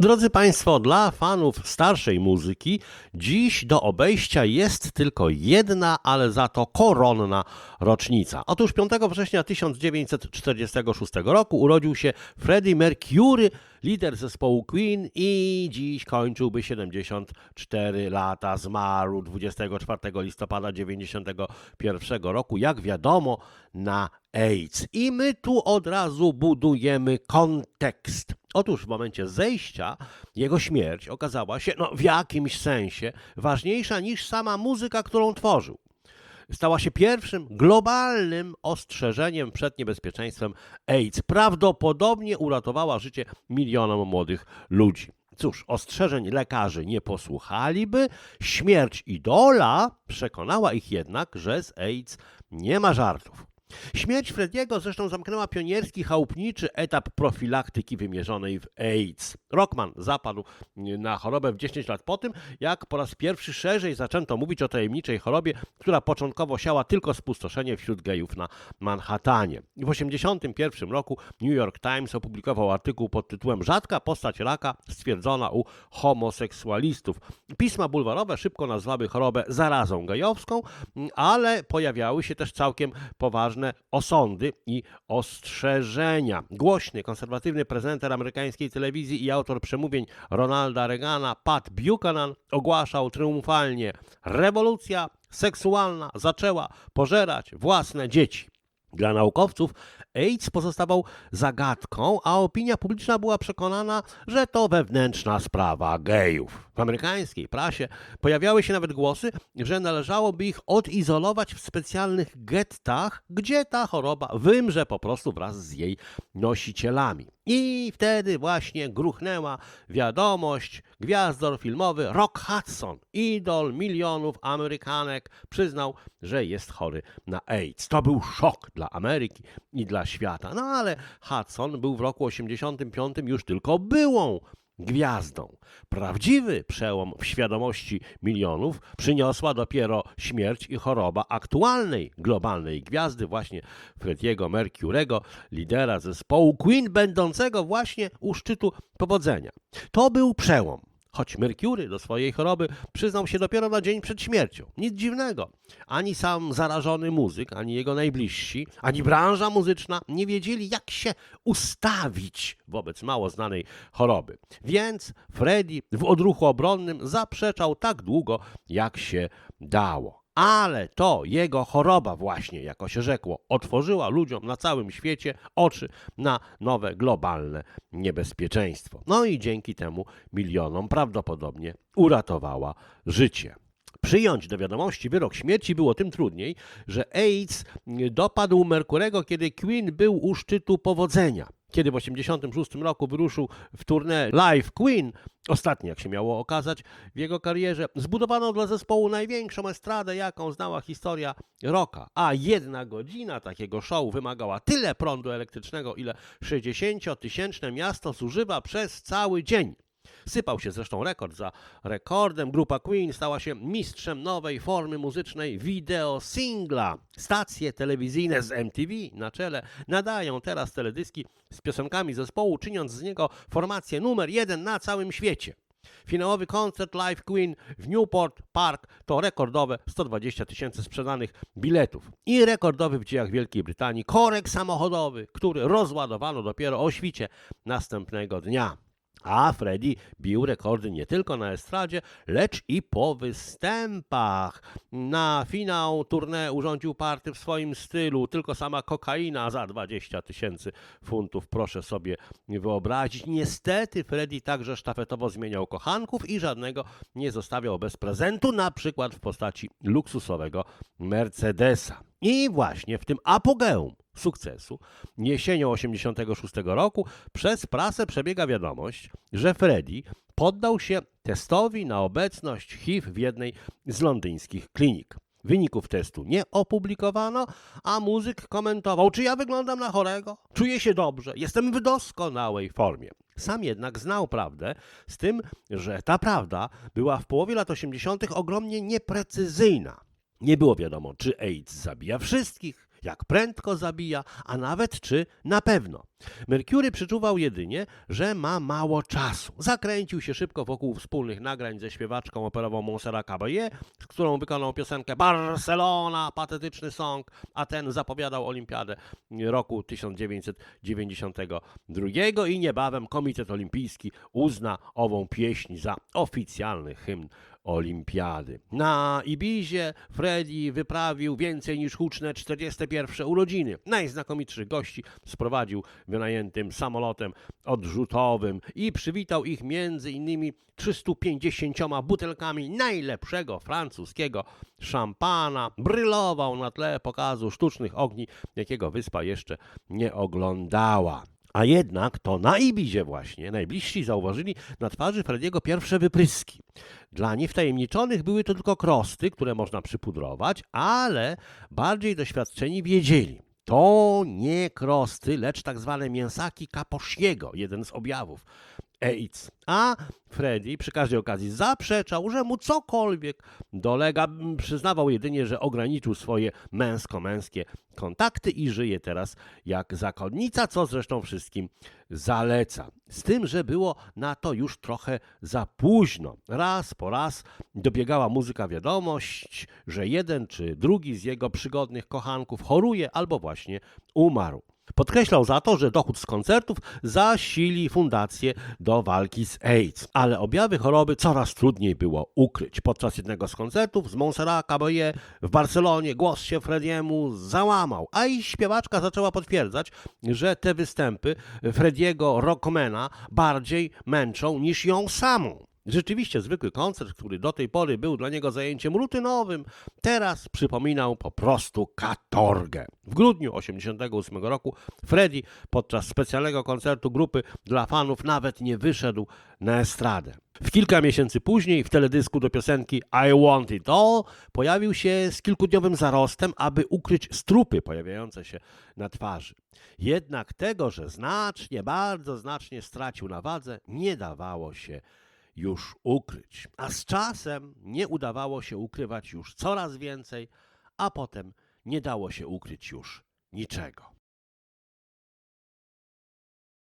Drodzy Państwo, dla fanów starszej muzyki dziś do obejścia jest tylko jedna, ale za to koronna rocznica. Otóż 5 września 1946 roku urodził się Freddie Mercury, lider zespołu Queen i dziś kończyłby 74 lata. Zmarł 24 listopada 1991 roku, jak wiadomo, na AIDS. I my tu od razu budujemy kontekst. Otóż w momencie zejścia jego śmierć okazała się no, w jakimś sensie ważniejsza niż sama muzyka, którą tworzył. Stała się pierwszym globalnym ostrzeżeniem przed niebezpieczeństwem AIDS. Prawdopodobnie uratowała życie milionom młodych ludzi. Cóż, ostrzeżeń lekarzy nie posłuchaliby, śmierć idola przekonała ich jednak, że z AIDS nie ma żartów. Śmierć Frediego zresztą zamknęła pionierski chałupniczy etap profilaktyki wymierzonej w AIDS. Rockman zapadł na chorobę w 10 lat po tym, jak po raz pierwszy szerzej zaczęto mówić o tajemniczej chorobie, która początkowo siała tylko spustoszenie wśród gejów na Manhattanie. W 1981 roku New York Times opublikował artykuł pod tytułem Rzadka postać raka stwierdzona u homoseksualistów. Pisma bulwarowe szybko nazwały chorobę zarazą gejowską, ale pojawiały się też całkiem poważne osądy i ostrzeżenia. Głośny, konserwatywny prezenter amerykańskiej telewizji i autor przemówień Ronalda Reagana, Pat Buchanan, ogłaszał triumfalnie: rewolucja seksualna zaczęła pożerać własne dzieci. Dla naukowców AIDS pozostawał zagadką, a opinia publiczna była przekonana, że to wewnętrzna sprawa gejów. W amerykańskiej prasie pojawiały się nawet głosy, że należałoby ich odizolować w specjalnych gettach, gdzie ta choroba wymrze po prostu wraz z jej nosicielami. I wtedy właśnie gruchnęła wiadomość, gwiazdor filmowy Rock Hudson, idol milionów Amerykanek, przyznał, że jest chory na AIDS. To był szok dla Ameryki i dla świata. No ale Hudson był w roku 85 już tylko byłą gwiazdą. Prawdziwy przełom w świadomości milionów przyniosła dopiero śmierć i choroba aktualnej globalnej gwiazdy, właśnie Frediego Mercurego, lidera zespołu Queen, będącego właśnie u szczytu powodzenia. To był przełom. Choć Mercury do swojej choroby przyznał się dopiero na dzień przed śmiercią. Nic dziwnego. Ani sam zarażony muzyk, ani jego najbliżsi, ani branża muzyczna nie wiedzieli, jak się ustawić wobec mało znanej choroby. Więc Freddy w odruchu obronnym zaprzeczał tak długo, jak się dało. Ale to jego choroba właśnie, jako się rzekło, otworzyła ludziom na całym świecie oczy na nowe globalne niebezpieczeństwo. No i dzięki temu milionom prawdopodobnie uratowała życie. Przyjąć do wiadomości wyrok śmierci było tym trudniej, że AIDS dopadł Merkurego, kiedy Queen był u szczytu powodzenia. Kiedy w 1986 roku wyruszył w tournée Live Queen, ostatni jak się miało okazać w jego karierze, zbudowano dla zespołu największą estradę, jaką znała historia rocka. A jedna godzina takiego show wymagała tyle prądu elektrycznego, ile 60-tysięczne miasto zużywa przez cały dzień. Sypał się zresztą rekord za rekordem. Grupa Queen stała się mistrzem nowej formy muzycznej wideo singla. Stacje telewizyjne z MTV na czele nadają teraz teledyski z piosenkami zespołu, czyniąc z niego formację numer jeden na całym świecie. Finałowy koncert Live Queen w Newport Park to rekordowe 120 tysięcy sprzedanych biletów i rekordowy w dziejach Wielkiej Brytanii korek samochodowy, który rozładowano dopiero o świcie następnego dnia. A Freddy bił rekordy nie tylko na estradzie, lecz i po występach. Na finał tournée urządził party w swoim stylu, tylko sama kokaina za 20 tysięcy funtów, proszę sobie wyobrazić. Niestety Freddy także sztafetowo zmieniał kochanków i żadnego nie zostawiał bez prezentu, na przykład w postaci luksusowego Mercedesa. I właśnie w tym apogeum sukcesu jesienią 86 roku przez prasę przebiega wiadomość, że Freddy poddał się testowi na obecność HIV w jednej z londyńskich klinik. Wyników testu nie opublikowano, a muzyk komentował, czy ja wyglądam na chorego? Czuję się dobrze, jestem w doskonałej formie. Sam jednak znał prawdę, z tym, że ta prawda była w połowie lat 80. ogromnie nieprecyzyjna. Nie było wiadomo, czy AIDS zabija wszystkich, jak prędko zabija, a nawet czy na pewno. Mercury przeczuwał jedynie, że ma mało czasu. Zakręcił się szybko wokół wspólnych nagrań ze śpiewaczką operową Montserrat Caballé, z którą wykonał piosenkę Barcelona, patetyczny song, a ten zapowiadał olimpiadę roku 1992 i niebawem Komitet Olimpijski uzna ową pieśń za oficjalny hymn olimpiady. Na Ibizie Freddy wyprawił więcej niż huczne 41 urodziny. Najznakomitszych gości sprowadził wynajętym samolotem odrzutowym i przywitał ich między innymi 350 butelkami najlepszego francuskiego szampana. Brylował na tle pokazu sztucznych ogni, jakiego wyspa jeszcze nie oglądała. A jednak to na Ibizie właśnie najbliżsi zauważyli na twarzy Frediego pierwsze wypryski. Dla niewtajemniczonych były to tylko krosty, które można przypudrować, ale bardziej doświadczeni wiedzieli. To nie krosty, lecz tak zwane mięsaki kaposziego, jeden z objawów AIDS. A Freddy przy każdej okazji zaprzeczał, że mu cokolwiek dolega. Przyznawał jedynie, że ograniczył swoje męsko-męskie kontakty i żyje teraz jak zakonnica, co zresztą wszystkim zaleca. Z tym, że było na to już trochę za późno. Raz po raz dobiegała muzyka wiadomość, że jeden czy drugi z jego przygodnych kochanków choruje albo właśnie umarł. Podkreślał za to, że dochód z koncertów zasili fundację do walki z AIDS, ale objawy choroby coraz trudniej było ukryć. Podczas jednego z koncertów z Montserrat Caballé w Barcelonie głos się Frediemu załamał, a i śpiewaczka zaczęła potwierdzać, że te występy Frediego Rockmana bardziej męczą niż ją samą. Rzeczywiście zwykły koncert, który do tej pory był dla niego zajęciem rutynowym, teraz przypominał po prostu katorgę. W grudniu 1988 roku Freddy podczas specjalnego koncertu grupy dla fanów nawet nie wyszedł na estradę. W kilka miesięcy później w teledysku do piosenki I Want It All pojawił się z kilkudniowym zarostem, aby ukryć strupy pojawiające się na twarzy. Jednak tego, że znacznie, bardzo znacznie stracił na wadze, nie dawało się już ukryć. A z czasem nie udawało się ukrywać już coraz więcej, a potem nie dało się ukryć już niczego.